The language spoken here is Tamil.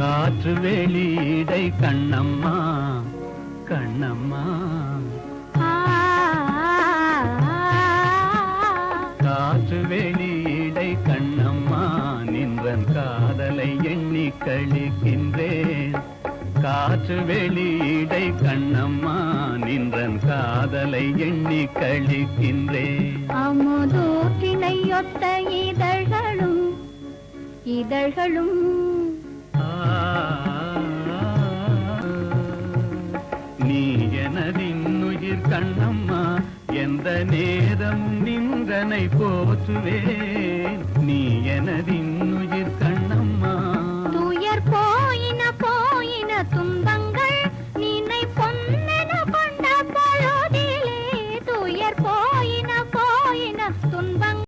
காற்று வெளியிடை கண்ணம்மா கண்ணம்மா. காற்று வெளியிடை கண்ணம்மா நின்றன் காதலை எண்ணி கழிக்கின்றேன். காற்று வெளியிடை கண்ணம்மா நின்றன் காதலை எண்ணி கழிக்கின்றேன். அமுதூற்றினையொத்த இதழ்களும் இதழ்களும் எனதின்னுயிர் கண்ணம்மா எந்த நேரம் நின்றனை போற்றுவேன். நீ எனதின்